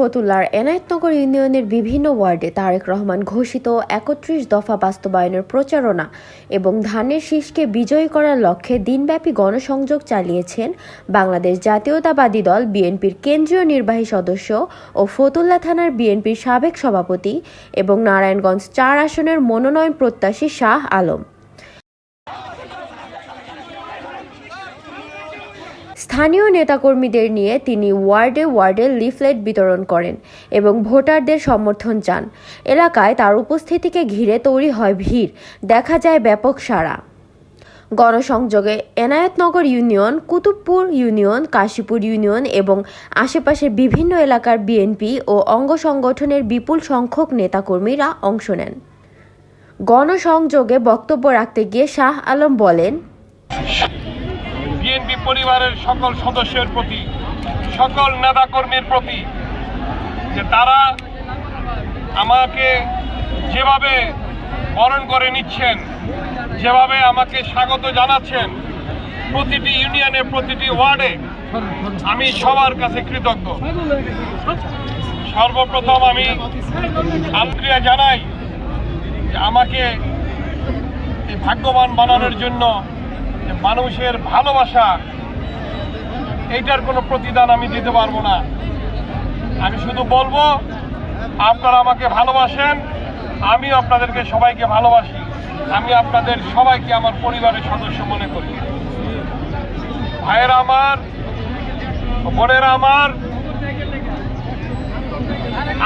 ফতুল্লার এনায়েতনগর ইউনিয়নের বিভিন্ন ওয়ার্ডে তারেক রহমান ঘোষিত একত্রিশ দফা বাস্তবায়নের প্রচারণা এবং ধানের শীষকে বিজয়ী করার লক্ষ্যে দিনব্যাপী গণসংযোগ চালিয়েছেন বাংলাদেশ জাতীয়তাবাদী দল, বিএনপির কেন্দ্রীয় নির্বাহী সদস্য ও ফতুল্লা থানার বিএনপির সাবেক সভাপতি এবং নারায়ণগঞ্জ চার আসনের মনোনয়ন প্রত্যাশী শাহ আলম। স্থানীয় নেতাকর্মীদের নিয়ে তিনি ওয়ার্ডে ওয়ার্ডে লিফলেট বিতরণ করেন এবং ভোটারদের সমর্থন চান। এলাকায় তার উপস্থিতিকে ঘিরে তৈরি হয় ভিড়। দেখা যায় ব্যাপক সাড়া। গণসংযোগে Enayetnagar union, Kutubpur union, Kashipur union এবং আশেপাশের বিভিন্ন এলাকার বিএনপি ও অঙ্গ সংগঠনের বিপুল সংখ্যক নেতাকর্মীরা অংশ নেন। গণসংযোগে বক্তব্য রাখতে গিয়ে শাহ আলম বলেন বিএনপি পরিবারের সকল সদস্যের প্রতি, সকল নেতাকর্মীর প্রতি, যে তারা আমাকে যেভাবে বরণ করে নিচ্ছেন, যেভাবে আমাকে স্বাগত জানাচ্ছেন, প্রতিটি ইউনিয়নে প্রতিটি ওয়ার্ডে আমি সবার কাছে কৃতজ্ঞ। সর্বপ্রথম আমি আলক্রিয়া জানাই যে আমাকে ভাগ্যবান বানানোর জন্য যে মানুষের ভালোবাসা, এইটার কোনো প্রতিদান আমি দিতে পারব না। আমি শুধু বলব, আপনারা আমাকে ভালোবাসেন, আমি আপনাদেরকে সবাইকে ভালোবাসি, আমি আপনাদের সবাইকে আমার পরিবারের সদস্য মনে করি। ভাইয়েরা আমার, বোনেরা আমার,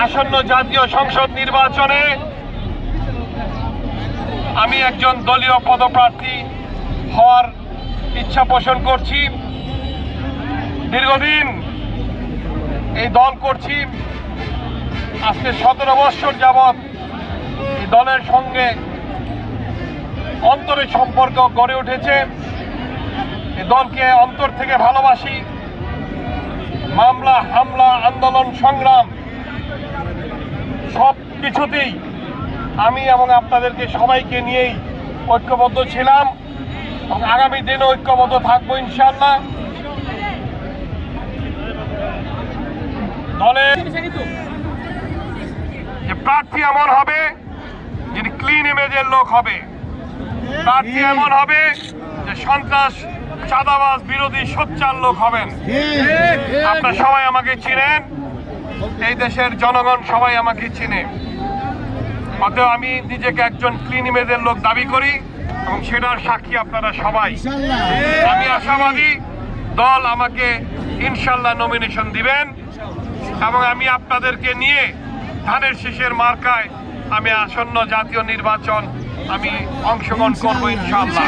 আসন্ন জাতীয় সংসদ নির্বাচনে আমি একজন দলীয় পদপ্রার্থী হওয়ার ইচ্ছা পোষণ করছি। দীর্ঘদিন এই দল করছি। আজকে সতেরো বৎসর যাবৎ এই দলের সঙ্গে অন্তরের সম্পর্ক গড়ে উঠেছে। এই দলকে অন্তর থেকে ভালোবাসি। মামলা, হামলা, আন্দোলন, সংগ্রাম সব কিছুতেই আমি এবং আপনাদেরকে সবাইকে নিয়েই ঐক্যবদ্ধ ছিলাম। এবং আগামী দিনে ঐক্যবদ্ধ থাকব ইনশাল্লাহ দলের যে প্রার্থী এমন হবে যিনি ক্লিন ইমেজের লোক হবে। প্রার্থী এমন হবে যে সন্ত্রাস চাঁদাবাজ বিরোধী সোচ্চার লোক হবেন। আপনারা সবাই আমাকে চিনেন এই দেশের জনগণ সবাই আমাকে চিনে। অতএব আমি নিজেকে একজন ক্লিন ইমেজের লোক দাবি করি এবং সেটার সাক্ষী আপনারা সবাই। আমি আশাবাদী দল আমাকে ইনশাল্লাহ নমিনেশন দিবেন এবং আমি আপনাদেরকে নিয়ে ধানের শীষের মার্কায় আমি আসন্ন জাতীয় নির্বাচন আমি অংশগ্রহণ করব ইনশাল্লাহ।